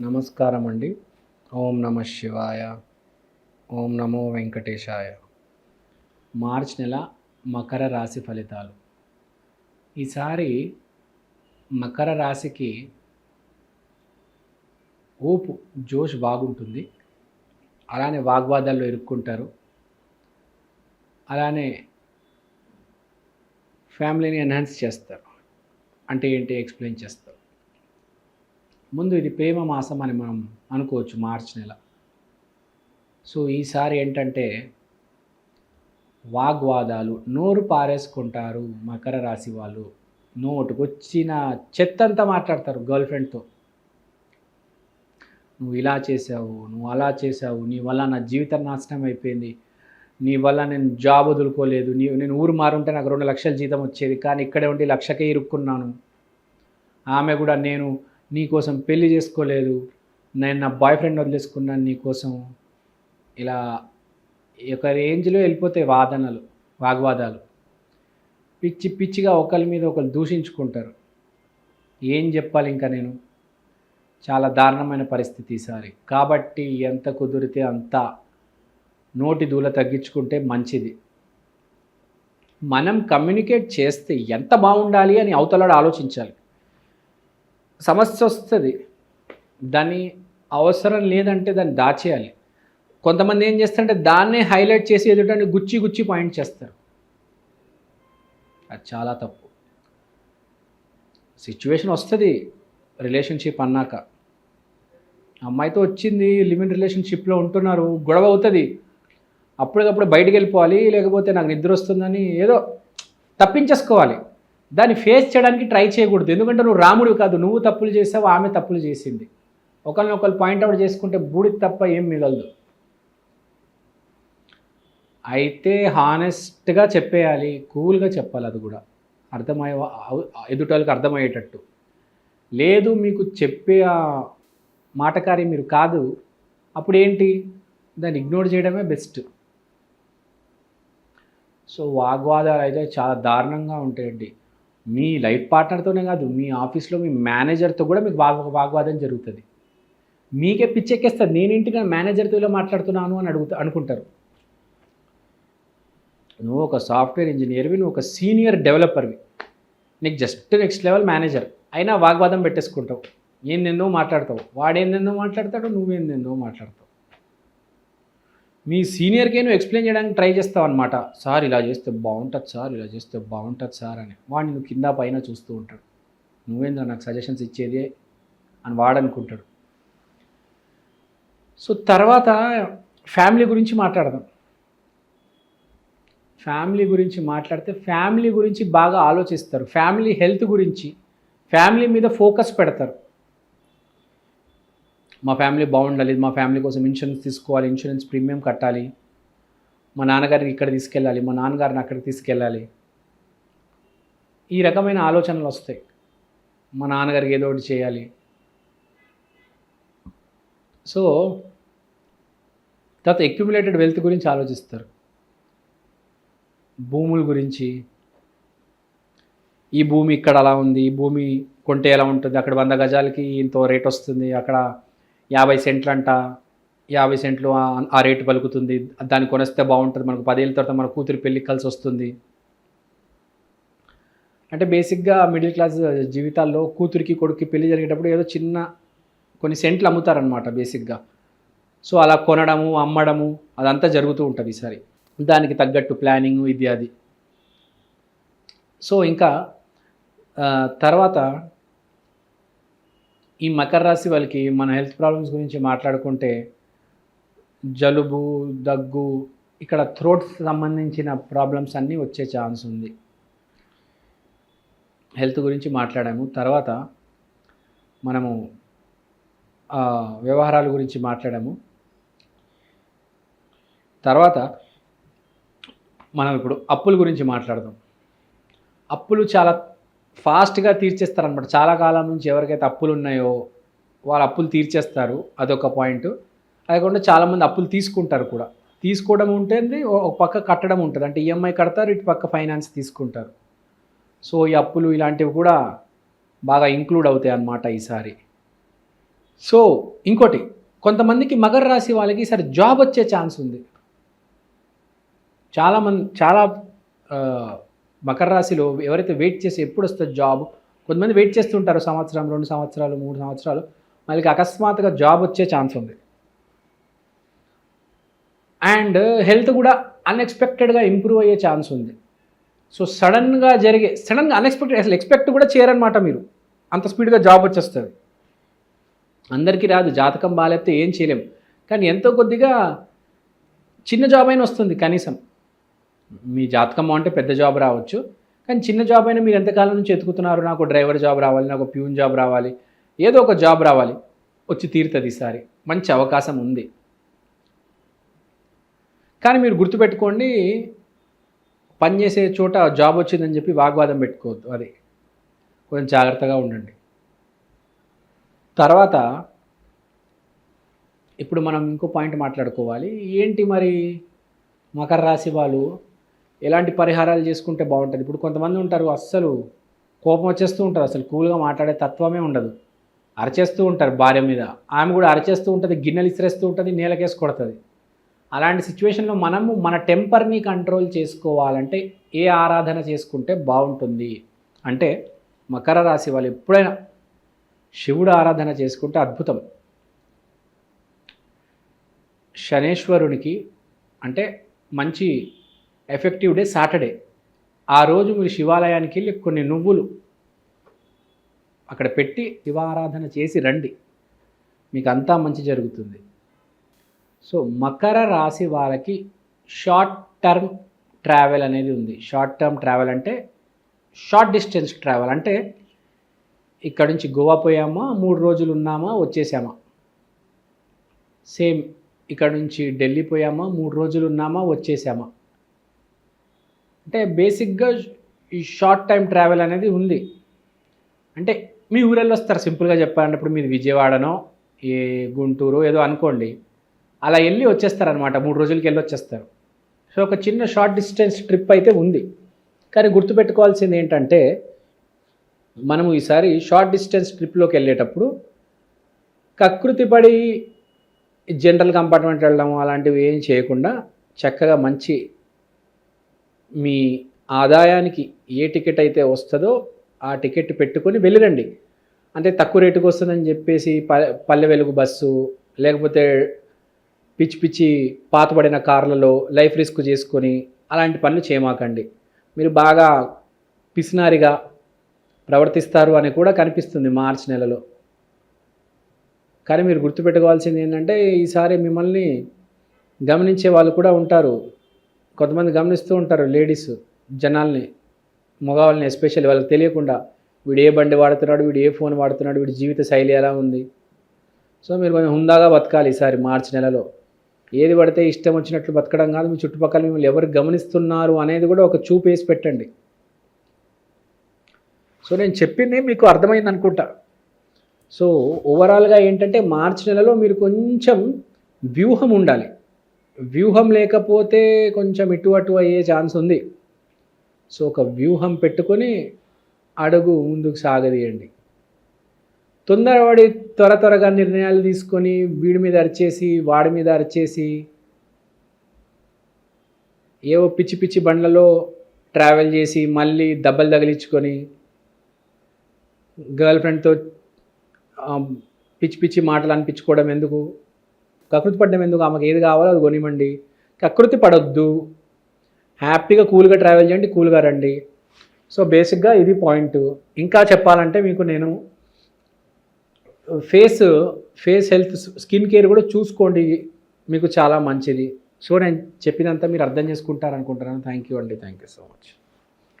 నమస్కారం అండి ఓం నమ శివాయ. ఓం నమో వెంకటేశాయ. మార్చ్ నెల మకర రాశి ఫలితాలు. ఈసారి మకర రాశికి ఊపు జోష్ బాగుంటుంది. అలానే వాగ్వాదాల్లో ఇరుక్కుంటారు. అలానే ఫ్యామిలీని ఎన్హాన్స్ చేస్తారు. అంటే ఏంటి? ఎక్స్ప్లెయిన్ చేస్తారు. ముందు ఇది ప్రేమ మాసం అని మనం అనుకోవచ్చు మార్చి నెల. సో ఈసారి ఏంటంటే వాగ్వాదాలు. నోరు పారేసుకుంటారు మకర రాశి వాళ్ళు. నోటుకొచ్చిన చెత్తంతా మాట్లాడతారు గర్ల్ ఫ్రెండ్తో. నువ్వు ఇలా చేసావు నువ్వు అలా చేసావు నీ వల్ల నా జీవితం నాశనం అయిపోయింది నీ వల్ల నేను జాబ్ వదులుకోలేదు నీ నేను ఊరు మారుంటే నాకు రెండు లక్షల జీతం వచ్చేది కానీ ఇక్కడే ఉండి లక్షకే ఇరుక్కున్నాను. ఆమె కూడా నేను నీకోసం పెళ్ళి చేసుకోలేదు నేను నా బాయ్ ఫ్రెండ్ వదిలేసుకున్నాను నీకోసం ఇలా ఒక రేంజ్లో వెళ్ళిపోతాయి వాదనలు వాగ్వాదాలు. పిచ్చి పిచ్చిగా ఒకరి మీద ఒకరు దూషించుకుంటారు. ఏం చెప్పాలి ఇంకా నేను? చాలా దారుణమైన పరిస్థితి ఈసారి. కాబట్టి ఎంత కుదిరితే అంత నోటి దూల తగ్గించుకుంటే మంచిది. మనం కమ్యూనికేట్ చేస్తే ఎంత బాగుండాలి అని అవతలాడు ఆలోచించాలి. సమస్య వస్తుంది. దాన్ని అవసరం లేదంటే దాన్ని దాచేయాలి. కొంతమంది ఏం చేస్తారంటే దాన్నే హైలైట్ చేసి ఎదుటని గుచ్చి గుచ్చి పాయింట్ చేస్తారు. అది చాలా తప్పు. సిచ్యువేషన్ వస్తుంది రిలేషన్షిప్ అన్నాక. అమ్మాయితో వచ్చింది లిమిట్ రిలేషన్షిప్లో ఉంటున్నారు గొడవ అవుతుంది. అప్పటికప్పుడు బయటికి వెళ్ళిపోవాలి లేకపోతే నాకు నిద్ర వస్తుందని ఏదో తప్పించేసుకోవాలి. దాన్ని ఫేస్ చేయడానికి ట్రై చేయకూడదు. ఎందుకంటే నువ్వు రాముడు కాదు నువ్వు తప్పులు చేసావు ఆమె తప్పులు చేసింది. ఒకరిని ఒకరు పాయింట్అవుట్ చేసుకుంటే బూడికి తప్ప ఏం మిగలదు. అయితే హానెస్ట్గా చెప్పేయాలి కూల్గా చెప్పాలి అది కూడా. అర్థమయ్యే ఎదుటోళ్ళకి అర్థమయ్యేటట్టు. లేదు మీకు చెప్పే మాటకారి మీరు కాదు. అప్పుడు ఏంటి? దాన్ని ఇగ్నోర్ చేయడమే బెస్ట్. సో వాగ్వాదాలు అయితే చాలా దారుణంగా ఉంటాయండి. మీ లైఫ్ పార్ట్నర్తోనే కాదు మీ ఆఫీస్లో మీ మేనేజర్తో కూడా మీకు వాగ్ వాగ్వాదం జరుగుతుంది. మీకే పిచ్చెక్కేస్తారు నేను ఇంటికి మేనేజర్తో ఇలా మాట్లాడుతున్నాను అని అడుగుతా అనుకుంటారు. నువ్వు ఒక సాఫ్ట్వేర్ ఇంజనీర్వి నువ్వు ఒక సీనియర్ డెవలపర్వి. నీకు జస్ట్ నెక్స్ట్ లెవెల్ మేనేజర్. అయినా వాగ్వాదం పెట్టేసుకుంటావు. ఏందెందో మాట్లాడతావు. వాడేందెందో మాట్లాడతాడు నువ్వేందెందో మాట్లాడతావు. మీ సీనియర్కే నువ్వు ఎక్స్ప్లెయిన్ చేయడానికి ట్రై చేస్తావు అనమాట సార్ ఇలా చేస్తే బాగుంటుంది సార్ ఇలా చేస్తే బాగుంటుంది సార్ అని. వాడిని నువ్వు కింద పైన చూస్తూ ఉంటాడు. నువ్వేందో నాకు సజెషన్స్ ఇచ్చేది అని వాడనుకుంటాడు సో తర్వాత ఫ్యామిలీ గురించి మాట్లాడదాం. ఫ్యామిలీ గురించి మాట్లాడితే ఫ్యామిలీ గురించి బాగా ఆలోచిస్తారు. ఫ్యామిలీ హెల్త్ గురించి ఫ్యామిలీ మీద ఫోకస్ పెడతారు. మా ఫ్యామిలీ బాగుండాలి మా ఫ్యామిలీ కోసం ఇన్సూరెన్స్ తీసుకోవాలి ఇన్సూరెన్స్ ప్రీమియం కట్టాలి. మా నాన్నగారిని ఇక్కడ తీసుకెళ్ళాలి మా నాన్నగారిని అక్కడికి తీసుకెళ్ళాలి. ఈ రకమైన ఆలోచనలు వస్తాయి. మా నాన్నగారికి ఏదో ఒకటి చేయాలి. సో తర్వాత అక్యుములేటెడ్ వెల్త్ గురించి ఆలోచిస్తారు. భూముల గురించి. ఈ భూమి ఇక్కడ అలా ఉంది ఈ భూమి కొంటే ఎలా ఉంటుంది అక్కడ వంద గజాలకి ఇంత రేట్ వస్తుంది అక్కడ యాభై సెంట్లు అంట యాభై సెంట్లు ఆ- రేటు పలుకుతుంది. దాన్ని కొనేస్తే బాగుంటుంది. మనకు పదేళ్ళ తర్వాత మన కూతురు పెళ్ళి కలిసి వస్తుంది. అంటే బేసిక్గా మిడిల్ క్లాస్ జీవితాల్లో కూతురికి కొడుక్కి పెళ్ళి జరిగేటప్పుడు ఏదో చిన్న కొన్ని సెంట్లు అమ్ముతారనమాట బేసిక్గా. సో అలా కొనడము అమ్మడము అదంతా జరుగుతూ ఉంటుంది ఈసారి. దానికి తగ్గట్టు ప్లానింగ్ ఇది అది. సో ఇంకా తర్వాత ఈ మకర రాశి వాళ్ళకి మన హెల్త్ ప్రాబ్లమ్స్ గురించి మాట్లాడుకుంటే జలుబు దగ్గు ఇక్కడ థ్రోట్ సంబంధించిన ప్రాబ్లమ్స్ అన్నీ వచ్చే ఛాన్స్ ఉంది. హెల్త్ గురించి మాట్లాడాము. తర్వాత మనము వ్యవహారాల గురించి మాట్లాడాము. తర్వాత మనం ఇప్పుడు అప్పుల గురించి మాట్లాడదాం. అప్పులు చాలా ఫాస్ట్గా తీర్చేస్తారనమాట చాలా కాలం నుంచి ఎవరికైతే అప్పులు ఉన్నాయో వాళ్ళ అప్పులు తీర్చేస్తారు. అదొక పాయింట్. అది కాకుండా చాలామంది అప్పులు తీసుకుంటారు కూడా. తీసుకోవడం ఉంటుంది ఒక పక్క కట్టడం ఉంటుంది. అంటే ఈఎంఐ కడతారు ఇటు పక్క ఫైనాన్స్ తీసుకుంటారు. సో ఈ అప్పులు ఇలాంటివి కూడా బాగా ఇంక్లూడ్ అవుతాయి అన్నమాట ఈసారి. సో ఇంకోటి. కొంతమందికి మగర రాశి వాళ్ళకి ఈసారి జాబ్ వచ్చే ఛాన్స్ ఉంది. చాలామంది చాలా మకర రాశిలో ఎవరైతే వెయిట్ చేసి ఎప్పుడు వస్తుంది జాబ్ కొంతమంది వెయిట్ చేస్తుంటారు సంవత్సరం రెండు సంవత్సరాలు మూడు సంవత్సరాలు. వాళ్ళకి అకస్మాత్తుగా జాబ్ వచ్చే ఛాన్స్ ఉంది. అండ్ హెల్త్ కూడా అన్ఎక్స్పెక్టెడ్గా ఇంప్రూవ్ అయ్యే ఛాన్స్ ఉంది. సో సడన్గా జరిగే సడన్గా అన్ఎక్స్పెక్టెడ్ అసలు ఎక్స్పెక్ట్ కూడా చేయరనమాట మీరు. అంత స్పీడ్గా జాబ్ వచ్చేస్తుంది. అందరికీ రాదు జాతకం బాగాలేస్తే ఏం చేయలేము కానీ ఎంతో కొద్దిగా చిన్న జాబ్ అయినా వస్తుంది కనీసం. మీ జాతకం అంటే పెద్ద జాబ్ రావచ్చు. కానీ చిన్న జాబ్ అయినా మీరు ఎంతకాలం నుంచి ఎతుకుతున్నారు నాకు డ్రైవర్ జాబ్ రావాలి నాకు ప్యూన్ జాబ్ రావాలి. ఏదో ఒక జాబ్ రావాలి. వచ్చి తీరుతుంది ఈసారి మంచి అవకాశం ఉంది. కానీ మీరు గుర్తుపెట్టుకోండి పని చేసే చోట జాబ్ వచ్చిందని చెప్పి వాగ్వాదం పెట్టుకోవద్దు. అది కొంచెం జాగ్రత్తగా ఉండండి. తర్వాత ఇప్పుడు మనం ఇంకో పాయింట్ మాట్లాడుకోవాలి. ఏంటి మరి మకర రాశి వాళ్ళు ఎలాంటి పరిహారాలు చేసుకుంటే బాగుంటుంది? ఇప్పుడు కొంతమంది ఉంటారు అస్సలు కోపం వచ్చేస్తూ ఉంటారు. అసలు కూల్గా మాట్లాడే తత్వమే ఉండదు. అరచేస్తూ ఉంటారు భార్య మీద. ఆమె కూడా అరచేస్తూ ఉంటుంది గిన్నెలు ఇసిరేస్తూ ఉంటుంది నేలకేసి కొడుతుంది. అలాంటి సిచ్యువేషన్లో మనము మన టెంపర్ని కంట్రోల్ చేసుకోవాలంటే ఏ ఆరాధన చేసుకుంటే బాగుంటుంది? అంటే మకర రాశి వాళ్ళు ఎప్పుడైనా శివుడు ఆరాధన చేసుకుంటే అద్భుతం. శనేశ్వరునికి అంటే మంచి ఎఫెక్టివ్ డే సాటర్డే. ఆ రోజు మీరు శివాలయానికి వెళ్ళి కొన్ని నువ్వులు అక్కడ పెట్టి శివారాధన చేసి రండి. మీకు అంతా మంచి జరుగుతుంది. సో మకర రాశి వాళ్ళకి షార్ట్ టర్మ్ ట్రావెల్ అనేది ఉంది. షార్ట్ టర్మ్ ట్రావెల్ అంటే షార్ట్ డిస్టెన్స్ ట్రావెల్ అంటే ఇక్కడ నుంచి గోవా పోయామా మూడు రోజులు ఉన్నామా వచ్చేసామా. సేమ్ ఇక్కడ నుంచి ఢిల్లీ పోయామా మూడు రోజులు ఉన్నామా వచ్చేసామా. అంటే బేసిక్గా ఈ షార్ట్ టైం ట్రావెల్ అనేది ఉంది. అంటే మీ ఊరెళ్ళి వస్తారు సింపుల్గా చెప్పాలంటే. ఇప్పుడు మీది విజయవాడనో ఏ గుంటూరు ఏదో అనుకోండి. అలా వెళ్ళి వచ్చేస్తారనమాట. మూడు రోజులకి వెళ్ళి వచ్చేస్తారు. సో ఒక చిన్న షార్ట్ డిస్టెన్స్ ట్రిప్ అయితే ఉంది. కానీ గుర్తుపెట్టుకోవాల్సింది ఏంటంటే మనము ఈసారి షార్ట్ డిస్టెన్స్ ట్రిప్లోకి వెళ్ళేటప్పుడు కకృతి పడి జనరల్ కంపార్ట్మెంట్ వెళ్ళడం అలాంటివి ఏం చేయకుండా చక్కగా మంచి మీ ఆదాయానికి ఏ టికెట్ అయితే వస్తుందో ఆ టికెట్ పెట్టుకొని వెళ్ళిరండి. అంటే తక్కువ రేటుకి వస్తుందని చెప్పేసి ప పల్లె వెలుగు బస్సు లేకపోతే పిచ్చి పిచ్చి పాతబడిన కార్లలో లైఫ్ రిస్క్ చేసుకొని అలాంటి పనులు చేయమాకండి. మీరు బాగా పిసినారిగా ప్రవర్తిస్తారు అని కూడా కనిపిస్తుంది మార్చి నెలలో. కానీ మీరు గుర్తుపెట్టుకోవాల్సింది ఏంటంటే ఈసారి మిమ్మల్ని గమనించే వాళ్ళు కూడా ఉంటారు. కొంతమంది గమనిస్తూ ఉంటారు లేడీస్ జనాల్ని మగవాళ్ళని ఎస్పెషల్లీ వాళ్ళకి తెలియకుండా వీడు ఏ బండి వాడుతున్నాడు వీడు ఏ ఫోన్ వాడుతున్నాడు వీడి జీవిత శైలి ఎలా ఉంది. సో మీరు కొంచెం హుందాగా బతకాలి ఈసారి మార్చి నెలలో. ఏది పడితే ఇష్టం వచ్చినట్లు బతకడం కాదు మీ చుట్టుపక్కల మిమ్మల్ని ఎవరు గమనిస్తున్నారు అనేది కూడా ఒక చూపు వేసి పెట్టండి. సో నేను చెప్పింది మీకు అర్థమైంది అనుకుంటా. సో ఓవరాల్గా ఏంటంటే మార్చి నెలలో మీరు కొంచెం వ్యూహం ఉండాలి. వ్యూహం లేకపోతే కొంచెం ఇటు అటు అయ్యే ఛాన్స్ ఉంది. సో ఒక వ్యూహం పెట్టుకొని అడుగు ముందుకు సాగదీయండి. తొందరపడి త్వర త్వరగా నిర్ణయాలు తీసుకొని వీడి మీద అరిచేసి వాడి మీద అరిచేసి ఏవో పిచ్చి పిచ్చి బండ్లలో ట్రావెల్ చేసి మళ్ళీ దెబ్బలు తగిలించుకొని గర్ల్ ఫ్రెండ్తో పిచ్చి పిచ్చి మాటలు అనిపించుకోవడం ఎందుకు? కకృతి పడ్డం ఎందుకు? ఆమెకు ఏది కావాలో అది కొనివ్వండి. కకృతి పడొద్దు. హ్యాపీగా కూల్గా ట్రావెల్ చేయండి కూల్గా రండి. సో బేసిక్గా ఇది పాయింట్. ఇంకా చెప్పాలంటే మీకు నేను face face health skin care కూడా చూసుకోండి. మీకు చాలా మంచిది. సో నేను చెప్పినంత మీరు అర్థం చేసుకుంటారనుకుంటున్నాను. థ్యాంక్ యూ అండి. Thank you so much.